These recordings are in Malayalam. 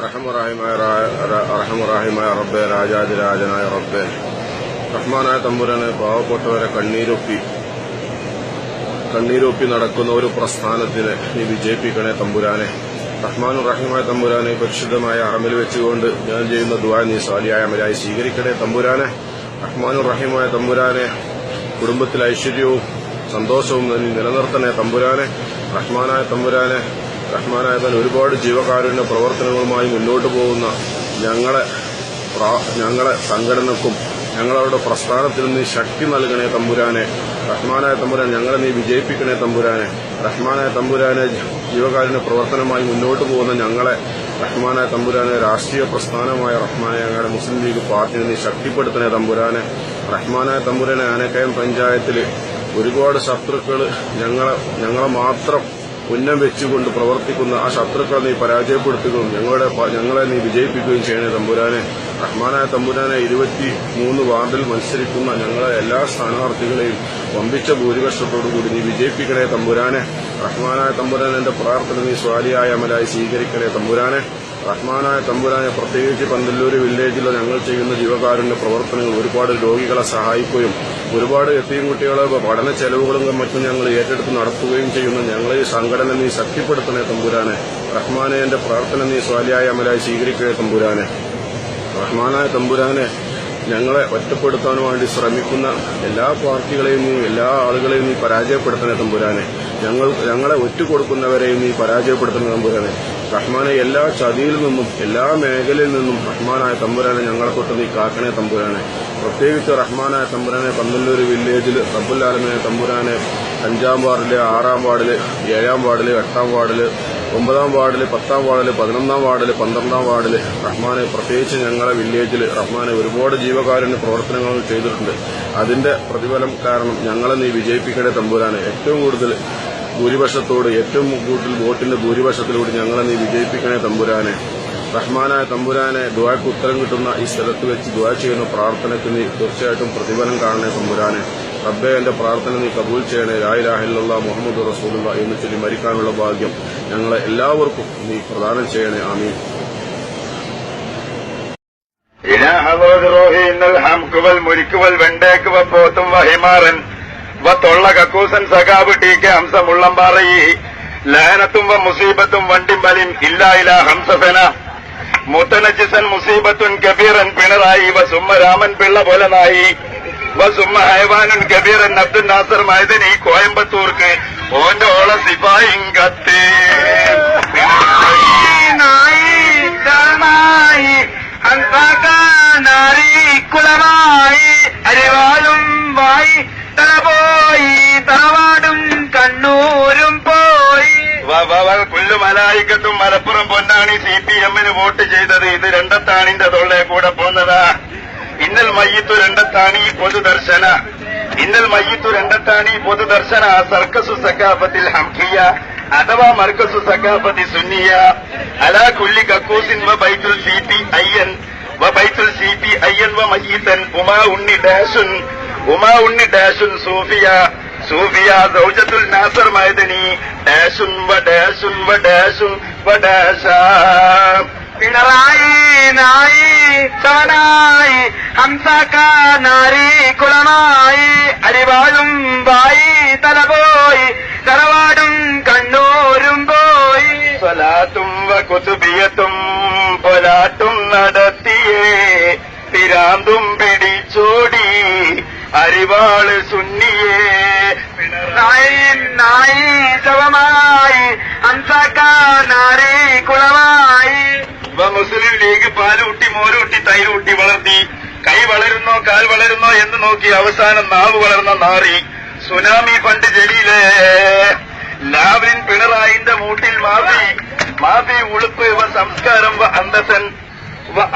അർഹമുറാഹിമായ അർഹമുറാഹിമായ രാജാതിരാജനായ റബ്ബെ റഹ്മാനായ തമ്പുരനെ പാവപ്പെട്ടവരെ കണ്ണീരൊപ്പി. കണ്ണീരൊപ്പി നടക്കുന്ന ഒരു പ്രസ്ഥാനത്തിന് നീ വിജയിപ്പിക്കണേ തമ്പുരാനെ. റഹ്മാനു റഹീമായ തമ്പുരാനെ പരിശുദ്ധമായ അറമിൽ വെച്ചുകൊണ്ട് ഞാൻ ചെയ്യുന്ന ദുവാ നീ സാലിയായ അമലായി സ്വീകരിക്കണേ തമ്പുരാനെ. റഹ്മാനു റഹീമായ തമ്പുരാനെ കുടുംബത്തിൽ ഐശ്വര്യവും സന്തോഷവും നീ നിലനിർത്തണേ തമ്പുരാനെ. റഹ്മാനായ തമ്പുരാനെ റഹ്മാനായ ഒരുപാട് ജീവകാരുണ്യ പ്രവർത്തനങ്ങളുമായി മുന്നോട്ട് പോകുന്ന ഞങ്ങളെ ഞങ്ങളെ സംഘടനക്കും ഞങ്ങളുടെ പ്രസ്ഥാനത്തിൽ നീ ശക്തി നൽകണേ തമ്പുരാനെ. റഹ്മാനായ തമ്പുരാൻ ഞങ്ങളെ നീ വിജയിപ്പിക്കണേ തമ്പുരാനെ. റഹ്മാനായ തമ്പുരാനെ ജീവകാരുണ്യ പ്രവർത്തനമായി മുന്നോട്ട് പോകുന്ന ഞങ്ങളെ റഹ്മാനായ തമ്പുരാനെ രാഷ്ട്രീയ പ്രസ്ഥാനമായ റഹ്മാനെ ഞങ്ങളുടെ മുസ്ലിം ലീഗ് പാർട്ടിയെ നീ ശക്തിപ്പെടുത്തണേ തമ്പുരാനെ. റഹ്മാനായ തമ്പുരാനെ ആനക്കയം പഞ്ചായത്തിൽ ഒരുപാട് ശത്രുക്കൾ ഞങ്ങളെ ഞങ്ങളെ മാത്രം ഉന്നം വെച്ചുകൊണ്ട് പ്രവർത്തിക്കുന്ന ആ ശത്രുക്കളെ നീ പരാജയപ്പെടുത്തുകയും ഞങ്ങളുടെ ഞങ്ങളെ നീ വിജയിപ്പിക്കുകയും ചെയ്യണേ തമ്പുരാനെ. റഹ്മാനായ തമ്പുരാനെ ഇരുപത്തി മൂന്ന് വാർഡിൽ മത്സരിക്കുന്ന ഞങ്ങളെ എല്ലാ സ്ഥാനാർത്ഥികളെയും വമ്പിച്ച ഭൂരിപക്ഷത്തോടുകൂടി നീ വിജയിപ്പിക്കണേ തമ്പുരാനെ. റഹ്മാനായ തമ്പുരാൻ എന്റെ പ്രാർത്ഥന നീ സ്വാലിയായ അമലായി സ്വീകരിക്കണേ തമ്പുരാനെ. റഹ്മാനായ തമ്പുരാനെ പ്രത്യേകിച്ച് പന്തല്ലൂർ വില്ലേജിൽ ഞങ്ങൾ ചെയ്യുന്ന ജീവകാരുണ്യ പ്രവർത്തനങ്ങൾ ഒരുപാട് രോഗികളെ സഹായിക്കുകയും ഒരുപാട് എത്തിയും കുട്ടികളെ പഠന ചെലവുകളും മറ്റും ഞങ്ങൾ ഏറ്റെടുത്ത് നടത്തുകയും ചെയ്യുന്ന ഞങ്ങളെ ഈ സംഘടന നീ ശക്തിപ്പെടുത്തണേ തമ്പുരാനെ. റഹ്മാനെ എന്റെ പ്രാർത്ഥന നീ സ്വാലിയായ അമലായി സ്വീകരിക്കണേ തമ്പുരാനെ. റഹ്മാനായ തമ്പുരാനെ ഞങ്ങളെ ഒറ്റപ്പെടുത്താൻ വേണ്ടി ശ്രമിക്കുന്ന എല്ലാ പാർട്ടികളെയും നീ എല്ലാ ആളുകളെയും നീ പരാജയപ്പെടുത്തണേ തമ്പുരാനെ. ഞങ്ങൾ ഞങ്ങളെ ഒറ്റുകൊടുക്കുന്നവരെയും നീ പരാജയപ്പെടുത്തണേ തമ്പുരാനെ. റഹ്മാനെ എല്ലാ ചതിയിൽ നിന്നും എല്ലാ മേഖലയിൽ നിന്നും റഹ്മാനായ തമ്പുരാനെ ഞങ്ങളെ തൊട്ട് നീ കാക്കണേ തമ്പുരാനെ. പ്രത്യേകിച്ച് റഹ്മാനായ തമ്പുരാനെ പന്തല്ലൂർ വില്ലേജിൽ റബ്ബുല്ലാലമിനെ തമ്പുരാനെ അഞ്ചാം വാർഡിൽ ആറാം വാർഡിൽ ഏഴാം വാർഡിൽ എട്ടാം വാർഡിൽ ഒമ്പതാം വാർഡിൽ പത്താം വാർഡിൽ പതിനൊന്നാം വാർഡിൽ പന്ത്രണ്ടാം വാർഡിൽ റഹ്മാനെ പ്രത്യേകിച്ച് ഞങ്ങളെ വില്ലേജിൽ റഹ്മാനെ ഒരുപാട് ജീവകാരുണ്യ പ്രവർത്തനങ്ങൾ ചെയ്തിട്ടുണ്ട്. അതിന്റെ പ്രതിഫലം കാരണം ഞങ്ങളെ നീ വിജയിപ്പിക്കേണ്ട തമ്പുരാനെ. ഏറ്റവും കൂടുതൽ ഭൂരിപക്ഷത്തോട് ഏറ്റവും കൂടുതൽ വോട്ടിന്റെ ഭൂരിപക്ഷത്തിലൂടെ ഞങ്ങളെ നീ വിജയിപ്പിക്കണേ തമ്പുരാനെ. റഹ്മാനായ തമ്പുരാനെ ദുബായ്ക്ക് ഉത്തരം കിട്ടുന്ന ഈ സ്ഥലത്ത് വെച്ച് ദുബായ് ചെയ്യുന്ന പ്രാർത്ഥനയ്ക്ക് നീ തീർച്ചയായിട്ടും പ്രതിഫലം കാണണേ തമ്പുരാനെ. റബ്ബെ എന്റെ പ്രാർത്ഥന നീ കബൂൽ ചെയ്യണേ. ലായിലാഹില്ല മുഹമ്മദ് റസൂലുള്ള എന്ന് ചൊല്ലി മരിക്കാനുള്ള ഭാഗ്യം ഞങ്ങളെ എല്ലാവർക്കും നീ പ്രദാനം ചെയ്യണേ. ആമീൻ. റോഹി ഇന്നൽ ഹംകുവൽ മുരിക്കുവൽ വെണ്ടേക്കുവ പോത്തും വഹിമാറൻ വ തൊള്ള കക്കൂസൻ സഖാബ് ടി കെ ഹംസ മുള്ളംപാറയി ലഹനത്തും വ മുസീബത്തും വണ്ടിം ബലിം ഇല്ലാ ഇലാ ഹംസഫന മുത്തനജിസൻ മുസീബത്തുൻ കബീറൻ പിണറായി വ സുമ്മ രാമൻ പിള്ള പോലനായി വ സുമ്മ ഹൈവാനുൻ കബീറൻ അബ്ദുൽ നാസർ മൈദനി കോയമ്പത്തൂർക്ക്. ഓന്റെ ഓള സിപായും കത്തി. കുലമായി അരിവാളും വായി പോയി തറവാടും കണ്ണൂരും പോയി. പുല്ലുമലായിക്കത്തും മലപ്പുറം പൊന്നാണി സി പി എമ്മിന് വോട്ട് ചെയ്തത്. ഇത് രണ്ടത്താണിന്റെ തൊള്ളെ കൂടെ പോന്നതാ. ഇന്നൽ മയ്യത്തു രണ്ടത്താണി പൊതുദർശന ഇന്നൽ മയ്യത്തു രണ്ടത്താണി പൊതുദർശന സർക്കസു സക്കാഫത്തിൽ ഹംഖിയ അഥവാ മർക്കസു സക്കാഫത്തി സുന്നിയ. അലാ കുല്ലി കക്കൂസിൻ വ ബൈത്തുൽ സി പി അയ്യൻ വ ബൈത്തുൽ സി പി അയ്യൻ വ മയ്യത്തൻ ഉമാ ഉണ്ണി ഡാഷുൻ ഉമാ ഉണ്ണി ഡാഷുൻ സൂഫിയ സൂഫിയ സൗജത്തുൽ നാസർ മൈദനി. ഡാഷുൻ വ ഡാഷുൻ വ ഡാഷുൻ വ ഡാഷ. പിണറായി നായി സവനായി ഹംസക്കാനാരി കുളമായി അരിവാളും വായി തലപോയി. തറവാടും കണ്ണൂരും പോയി. സ്വലാത്തും വ കുതുബിയത്തും പൊലാട്ടും നടത്തിയേ. പിരാന്തും പിടിച്ചോടി. അരിവാൾ സുന്നിയേ. നായി ശവമായി. ഹംസക്കാനാരി കുളമായി. മുസ്ലിം ലീഗ് പാലൂട്ടി മോരൂട്ടി തൈരൂട്ടി വളർത്തി. കൈ വളരുന്നോ കാൽ വളരുന്നോ എന്ന് നോക്കി അവസാനം നാവ് വളർന്ന നാറി. Tsunami fund ജലീലേ. ലാവിൻ പിണറായിന്റെ മൂട്ടിൽ മാതി മാതി ഉളുപ്പ് ഇവ സംസ്കാരം അന്തസൻ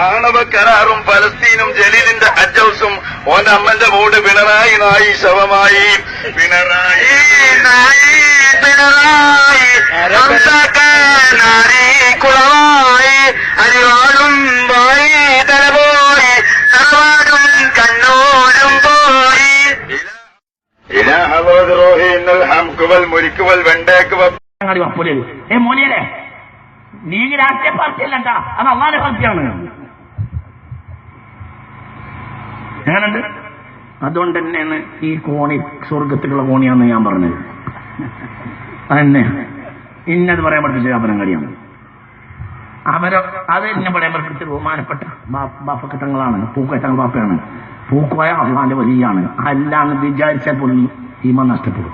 ആണവ കരാറും പലസ്തീനും ജലീലിന്റെ അജൌസും ഓന്റെ അമ്മന്റെ ബോർഡ് പിണറായി നായി ശവമായി. പിണറായി നായി പിണറായി നാരി കുളമായി അരിവാളും വായി തലപോയി തറവാടും കണ്ണൂരും പോയി. ഇലാഹലോട് റോഹി ഇന്നൽ ഹംകുവൽ മുരിക്കുവൽ വെണ്ടേക്കുവൽ അങ്ങാടി ലീഗ് രാഷ്ട്രീയ കേട്ടാ അത് അള്ളാന്റെ പാർട്ടിയാണ്. എങ്ങനെയുണ്ട്? അതുകൊണ്ട് തന്നെയാണ് ഈ കോണി സ്വർഗത്തിലുള്ള കോണിയാന്ന് ഞാൻ പറഞ്ഞത്. അതന്നെ. ഇന്നത് പറയാൻ പഠിപ്പിച്ച വ്യാപനം കഴിയാണ് അവരോ അത് എന്നെ പറയാൻ പഠിപ്പിച്ച ബഹുമാനപ്പെട്ട ബാപ്പക്കെട്ടങ്ങളാണ് പൂക്കെട്ടങ്ങൾ ബാപ്പയാണ്. പൂക്കോയ അള്ളാന്റെ വലിയാണ്. അല്ലാന്ന് വിചാരിച്ചാൽ പോലും ഈമ നഷ്ടപ്പെടും.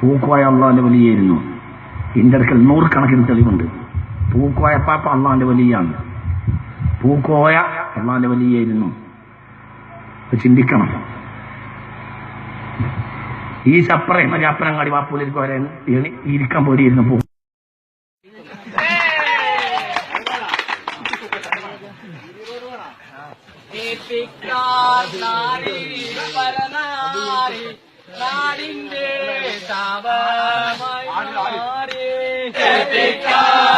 പൂക്കോയ അള്ളാന്റെ വലിയായിരുന്നു ഇന്റർക്കൽ നൂറ് കണക്കിന് തെളിവുണ്ട്. പൂക്കോയ പാപ്പ അള്ളാന്റെ വലിയാണ്. പൂക്കോയ അള്ളാന്റെ വലിയായിരുന്നു. ചിന്തിക്കണം. ഈ ചപ്പറ മറ്റേ അപ്പനങ്ങാടി വാപ്പൂലിരിക്കും വരെ ഇരിക്കാൻ പേടിയിരുന്നു പോ. നാടിന്റെ താപമായി മാറി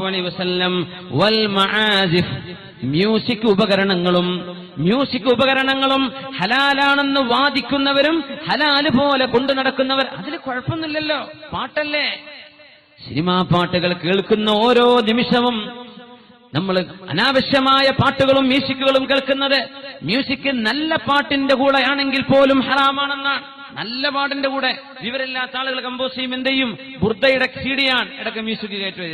സല്ലല്ലാഹു അലൈഹി വസല്ലം വൽ മആസിഫ് മ്യൂസിക് ഉപകരണങ്ങളും മ്യൂസിക് ഉപകരണങ്ങളും ഹലാലാണെന്ന് വാദിക്കുന്നവരും ഹലാൽ പോലെ കൊണ്ടു നടക്കുന്നവർ അതിൽ കുഴപ്പമൊന്നുമില്ലല്ലോ. പാട്ടല്ലേ? സിനിമാ പാട്ടുകൾ കേൾക്കുന്ന ഓരോ നിമിഷവും നമ്മൾ അനാവശ്യമായ പാട്ടുകളും മ്യൂസിക്കുകളും കേൾക്കുന്നത് മ്യൂസിക് നല്ല പാട്ടിന്റെ കൂടെ ആണെങ്കിൽ പോലും ഹറാമാണെന്നാണ് നല്ല പാട്ടിന്റെ കൂടെ വിവരമില്ലാത്ത ആളുകൾ കമ്പോസ് ചെയ്യും എന്ത് ബുർദയുടെ സീഡിയാണ് ഇടയ്ക്ക് മ്യൂസിക് കയറ്റും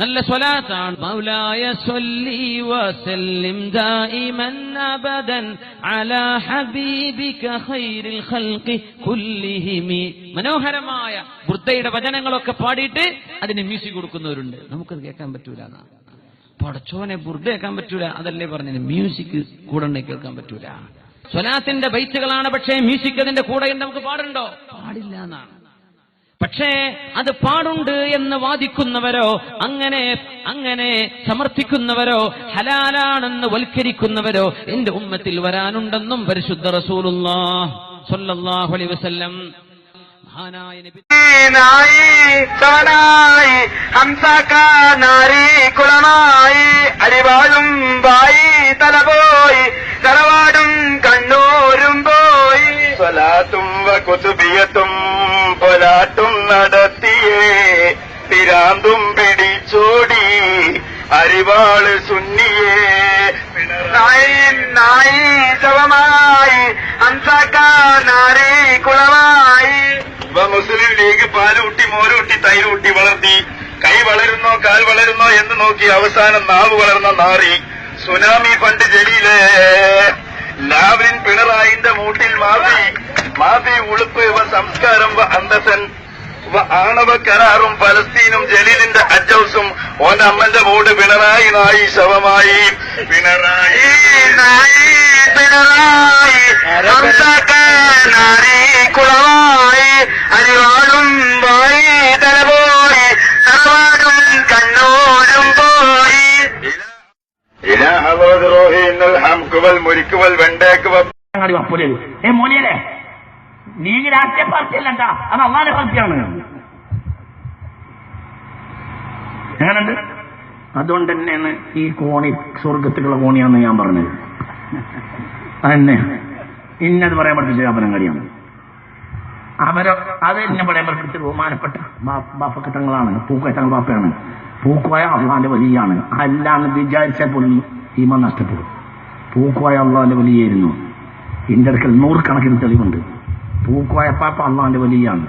നല്ല സ്വലാത്താണ്. മൗലായ സ്വല്ലി വസല്ലിം ദായിമൻ അബദൻ അലാ ഹബീബിക ഖൈറിൽ ഖൽഖി കുല്ലിഹിമി. മനോഹരമായ ബുർദയുടെ വചനങ്ങളൊക്കെ പാടിയിട്ട് അതിന് മ്യൂസിക് കൊടുക്കുന്നവരുണ്ട്. നമുക്കത് കേൾക്കാൻ പറ്റൂല പടച്ചോനെ ബുർദ കേൾക്കാൻ പറ്റൂല. അതല്ലേ പറഞ്ഞത്? മ്യൂസിക് കൂടെ കേൾക്കാൻ പറ്റൂല. സ്വലാത്തിന്റെ ബൈറ്റുകളാണ് പക്ഷേ മ്യൂസിക് അതിന്റെ കൂടെ നമുക്ക് പാടുണ്ടോ? പാടില്ല എന്നാണ്. പക്ഷേ അത് പാടുണ്ട് എന്ന് വാദിക്കുന്നവരോ അങ്ങനെ അങ്ങനെ സമർത്ഥിക്കുന്നവരോ ഹലാലാണെന്ന് വൽക്കരിക്കുന്നവരോ എന്റെ ഉമ്മത്തിൽ വരാനുണ്ടെന്നും പരിശുദ്ധ റസൂലുള്ളാഹ് സ്വല്ലല്ലാഹു അലൈഹി വസല്ലം മഹാനായ നബി നായി സവനായി ഹംസക്കാനാരി കുളമായി അരിവാളും വായി തലപോയി തറവാടും കണ്ണൂരും പോയി. സ്വലാത്തും കുതുബിയത്തും നടത്തിയേ. പിരാന്തും പിടിച്ചോടി. അരിവാൾ സുന്നിയേ. നായി ശവമായി. ഹംസക്കാനാരി കുളമായി. ഇവ മുസ്ലിം ലീഗ് പാലൂട്ടി മോരൂട്ടി തൈരൂട്ടി വളർത്തി. കൈ വളരുന്നോ കാൽ വളരുന്നോ എന്ന് നോക്കി അവസാനം നാവ് വളർന്ന നാറി. സുനാമി പണ്ട് ജലീലേ. ലാവ്ലിൻ പിണറായിന്റെ മൂട്ടിൽ മാതി മാതി ഉളുപ്പ് ഇവ സംസ്കാരം അന്തസൻ ആണവ കരാറും പലസ്തീനും ജലീലിന്റെ അജൌസും ഓന്റെ അമ്മന്റെ മൂട് പിണറായി നായി ശവമായി. പിണറായി നായി പിണറായി നാരി കുളമായി അരിവാളും വായി തലപോയി തറവാടും കണ്ണൂരും പോയി. ഇലാഹലോദ്രോഹി ഇന്നൽ ഹംകുവൽ മുരിക്കുവൽ വെണ്ടേക്കുവൽ അങ്ങാടി ലീഗ് രാഷ്ട്രീയ പാർട്ടിയല്ല കേട്ടാ. അത് അള്ളാന്റെ പാർട്ടിയാണ്. എങ്ങനെയുണ്ട്? അതുകൊണ്ട് തന്നെയാണ് ഈ കോണി സ്വർഗത്തിലുള്ള കോണിയാന്ന് ഞാൻ പറഞ്ഞത്. അതന്നെ. ഇന്നത് പറയാൻ പഠിപ്പിച്ച കഴിയാണ് അവരോ അത് എന്നെ പറയാൻ പഠിപ്പിച്ച ബഹുമാനപ്പെട്ട ബാപ്പക്കെട്ടങ്ങളാണ് പൂക്കെട്ടങ്ങൾ ബാപ്പയാണ്. പൂക്കോയ അള്ളാന്റെ വലിയാണ്. അല്ലാന്ന് വിചാരിച്ചാൽ പോലും ഈമ നഷ്ടപ്പെടും. പൂക്കോയ അള്ളാന്റെ വലിയായിരുന്നു ഇതിന്റെ അടുക്കൽ നൂറുകണക്കിന് തെളിവുണ്ട്. പൂക്കോയ പാപ്പ അള്ളാന്റെ വലിയാണ്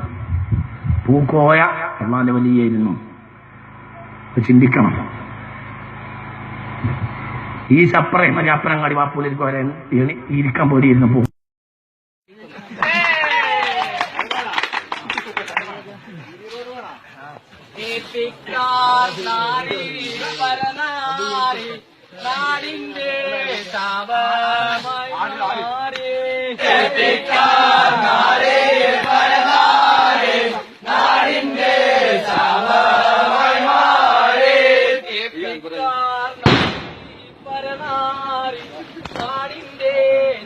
പൂക്കോയ അള്ളാന്റെ വലിയായിരുന്നു ചിന്തിക്കണം ഈ ചപ്രേ മറ്റേ അപ്പനങ്ങാടി വാപ്പൂലിരിക്കും വരെ ഇരിക്കാൻ പേടിയിരുന്നു പൂ Take care. നാടിന്റെ താപമായി മാറി ദീപിക്കാർ നാരി പരനാരി നാടിന്റെ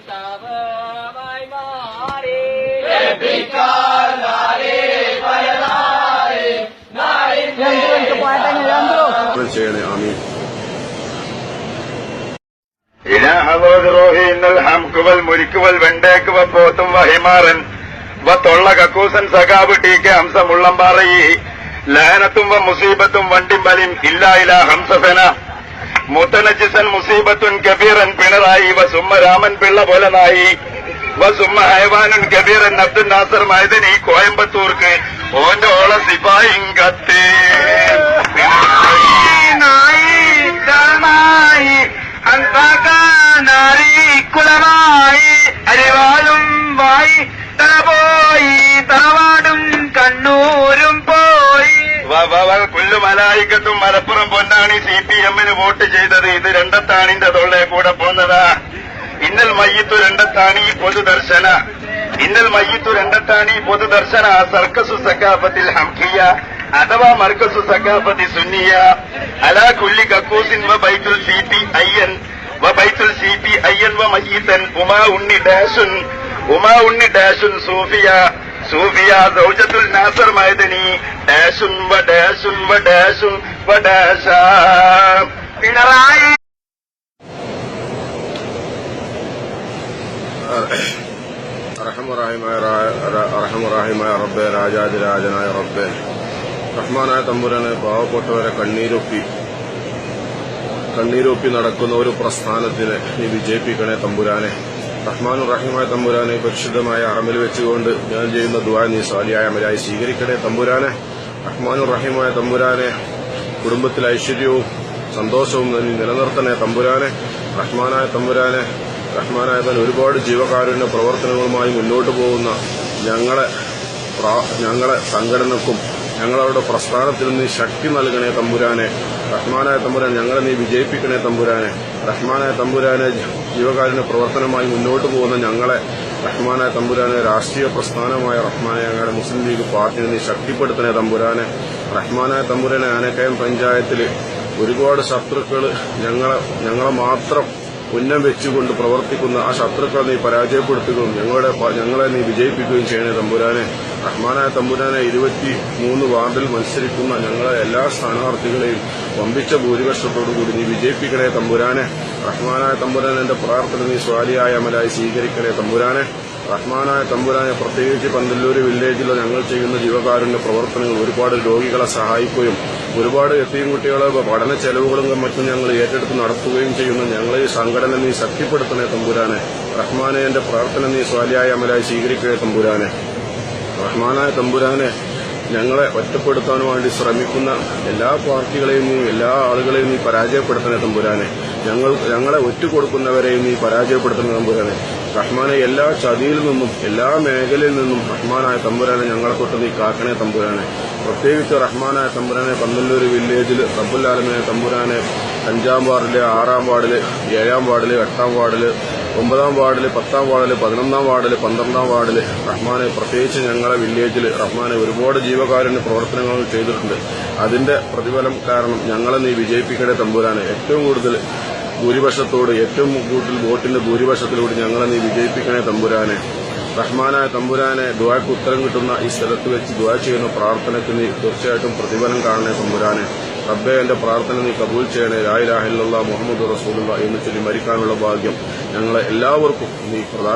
താപമായി മാറി ദീപിക്കാർ നാരി പരനാരി നാടിന്റെ ചെയ്യണേ ആമീൻ അഹദോഹിന്നൽ ഹംകുവൽ മുരിക്കുവൽ വെണ്ടേക്കുവ പോത്തും വഹിമാറൻ വ തൊള്ള കക്കൂസൻ സഖാബ് ടി കെ ഹംസം ഉള്ളംപാറയി. ലഹനത്തും വ മുസീബത്തും വണ്ടിമ്പലിം ഇല്ലാ ഇല ഹംസസന മുത്തനജിസൻ മുസീബത്തുൻ കബീറൻ പിണറായി. വ സുമ്മ രാമൻ പിള്ള പോലെ നായി. വ സുമ്മ ഹൈവാനുൻ കബീറൻ അബ്ദുൽ നാസർ മൈദനി കോയമ്പത്തൂർക്ക്. ഓന്റെ ഓള സിപായിങ്കത്ത് നായി കുലമായി അരിവാളും വായി തല പോയി. തറവാടും കണ്ണൂരും പോയി കുല്ലുമലായിക്കത്തും മലപ്പുറം പൊന്നാണി സി പി എമ്മിന് വോട്ട് ചെയ്തത്. ഇത് രണ്ടത്താണിന്റെ തൊള്ളെ കൂടെ പോന്നതാ. ഇന്നൽ മയ്യത്തു രണ്ടത്താണി പൊതുദർശന ഇന്നൽ മയ്യത്തു രണ്ടത്താണി പൊതുദർശന സർക്കസു സക്കാഫത്തിൽ ഹംഖിയ അഥവാ മർക്കസു സക്കാഫത്തി സുന്നിയ. അലാ കുല്ലി കക്കൂസിൻ ബൈത്തുൽ സി പി ഐ വ ബൈത്തുൽ സി പി അയ്യൻ വ മയ്യത്തൻ ഉമാ ഉണ്ണി ഡാഷുൻ ഉമാ ഉണ്ണി ഡാഷുൻ സൂഫിയ സൂഫിയ സൗജത്തുൽ നാസർ മൈദനി ഡാഷുൻ വ ഡാഷുൻ വ ഡാഷുൻ വ ഡാഷ പിണറായി. അർഹമറാഹിമായ അർഹമറാഹിമായ റബ്ബെ രാജാതിരാജനായ റബ്ബെ. റഹ്മാനായ തമ്പുരാനെ പാവപ്പെട്ടവരെ കണ്ണീരൊപ്പി. കണ്ണീരൊപ്പി നടക്കുന്ന ഒരു പ്രസ്ഥാനത്തിന് നീ വിജയിപ്പിക്കണേ തമ്പുരാനെ. റഹ്മാൻ റഹീമായ തമ്പുരാനെ പരിശുദ്ധമായ അറമിൽ വെച്ചുകൊണ്ട് ഞാൻ ചെയ്യുന്ന ദുആ നീ സാലിയായ അമലായി സ്വീകരിക്കണേ തമ്പുരാനെ. റഹ്മാൻ റഹീമായ തമ്പുരാനെ കുടുംബത്തിൽ ഐശ്വര്യവും സന്തോഷവും നീ നിലനിർത്തണേ തമ്പുരാനെ. റഹ്മാനായ തമ്പുരാനെ റഹ്മാനായ തന്നെ ഒരുപാട് ജീവകാരുണ്യ പ്രവർത്തനങ്ങളുമായി മുന്നോട്ട് പോകുന്ന ഞങ്ങളെ ഞങ്ങളെ സംഘടനക്കും ഞങ്ങളുടെ പ്രസ്ഥാനത്തിൽ നീ ശക്തി നൽകണേ തമ്പുരാനെ. റഹ്മാനായ തമ്പുരാൻ ഞങ്ങളെ നീ വിജയിപ്പിക്കണേ തമ്പുരാനെ. റഹ്മാനായ തമ്പുരാനെ ജീവകാരുണ്യ പ്രവർത്തനമായി മുന്നോട്ട് പോകുന്ന ഞങ്ങളെ. റഹ്മാനായ തമ്പുരാനെ രാഷ്ട്രീയ പ്രസ്ഥാനമായ റഹ്മാനെ ഞങ്ങളുടെ മുസ്ലിം ലീഗ് പാർട്ടിയെ നീ ശക്തിപ്പെടുത്തണേ തമ്പുരാനെ. റഹ്മാനായ തമ്പുരാനെ ആനക്കയം പഞ്ചായത്തിൽ ഒരുപാട് ശത്രുക്കൾ ഞങ്ങളെ ഞങ്ങളെ മാത്രം ഉന്നം വെച്ചുകൊണ്ട് പ്രവർത്തിക്കുന്ന ആ ശത്രുക്കളെ നീ പരാജയപ്പെടുത്തുകയും ഞങ്ങളുടെ ഞങ്ങളെ നീ വിജയിപ്പിക്കുകയും ചെയ്യണേ തമ്പുരാനെ. റഹ്മാനായ തമ്പുരാനെ ഇരുപത്തി മൂന്ന് വാർഡിൽ മത്സരിക്കുന്ന ഞങ്ങളെ എല്ലാ സ്ഥാനാർത്ഥികളെയും വമ്പിച്ച ഭൂരിപക്ഷത്തോടുകൂടി നീ വിജയിപ്പിക്കണേ തമ്പുരാനെ. റഹ്മാനായ തമ്പുരാൻ എന്റെ പ്രാർത്ഥന നീ സ്വാലിയായ അമലായി സ്വീകരിക്കണേ തമ്പുരാനെ. റഹ്മാനായ തമ്പുരാനെ പ്രത്യേകിച്ച് പന്തല്ലൂർ വില്ലേജിലെ ഞങ്ങൾ ചെയ്യുന്ന ജീവകാരുണ്യ പ്രവർത്തനങ്ങൾ ഒരുപാട് രോഗികളെ സഹായിക്കുകയും ഒരുപാട് എത്തിയും കുട്ടികളെ പഠന ചെലവുകളും മറ്റും ഞങ്ങൾ ഏറ്റെടുത്ത് നടത്തുകയും ചെയ്യുന്ന. ഞങ്ങളെ ഈ സംഘടന നീ ശക്തിപ്പെടുത്തണേ തമ്പുരാനെ. റഹ്മാനെ എന്റെ പ്രാർത്ഥന നീ സ്വാലിയായ അമലായി സ്വീകരിക്കണേ തമ്പുരാനെ. റഹ്മാനായ തമ്പുരാനെ ഞങ്ങളെ ഒറ്റപ്പെടുത്താൻ വേണ്ടി ശ്രമിക്കുന്ന എല്ലാ പാർട്ടികളെയും നീ എല്ലാ ആളുകളെയും നീ പരാജയപ്പെടുത്തണേ തമ്പുരാനെ. ഞങ്ങൾ ഞങ്ങളെ ഒറ്റ കൊടുക്കുന്നവരെയും നീ പരാജയപ്പെടുത്തണേ തമ്പുരാനെ. റഹ്മാനെ എല്ലാ ചതിയിൽ നിന്നും എല്ലാ മേഖലയിൽ നിന്നും റഹ്മാനായ തമ്പുരാനെ ഞങ്ങളെ തൊട്ട് നീ കാക്കണെ തമ്പുരാനെ. പ്രത്യേകിച്ച് റഹ്മാനായ തമ്പുരാനെ പന്തല്ലൂർ വില്ലേജിൽ റബ്ബുല്ലാലമേ തമ്പുരാനെ അഞ്ചാം വാർഡിൽ ആറാം വാർഡിൽ ഏഴാം വാർഡിൽ എട്ടാം വാർഡിൽ ഒമ്പതാം വാർഡിൽ പത്താം വാർഡിൽ പതിനൊന്നാം വാർഡിൽ പന്ത്രണ്ടാം വാർഡിൽ റഹ്മാനെ പ്രത്യേകിച്ച് ഞങ്ങളെ വില്ലേജിൽ റഹ്മാനെ ഒരുപാട് ജീവകാരുണ്യ പ്രവർത്തനങ്ങൾ ചെയ്തിട്ടുണ്ട്. അതിന്റെ പ്രതിഫലം കാരണം ഞങ്ങളെ നീ വിജയിപ്പിക്കണേ തമ്പുരാനെ. ഏറ്റവും കൂടുതൽ ഭൂരിപക്ഷത്തോട് ഏറ്റവും കൂടുതൽ വോട്ടിന്റെ ഭൂരിപക്ഷത്തിലൂടെ ഞങ്ങളെ നീ വിജയിപ്പിക്കണേ തമ്പുരാനെ. റഹ്മാനായ തമ്പുരാനെ ദുവാക്ക് ഉത്തരം കിട്ടുന്ന ഈ സ്ഥലത്ത് വെച്ച് ദുവാ ചെയ്യുന്ന പ്രാർത്ഥനയ്ക്ക് നീ തീർച്ചയായിട്ടും പ്രതിഫലം കാണണേ തമ്പുരാനെ. റബ്ബെ എന്റെ പ്രാർത്ഥന നീ കബൂൽ ചെയ്യണേ. ലായിലാഹില്ല മുഹമ്മദ് റസൂലുള്ള എന്ന് ചൊല്ലി മരിക്കാനുള്ള ഭാഗ്യം ഞങ്ങളെ എല്ലാവർക്കും നീ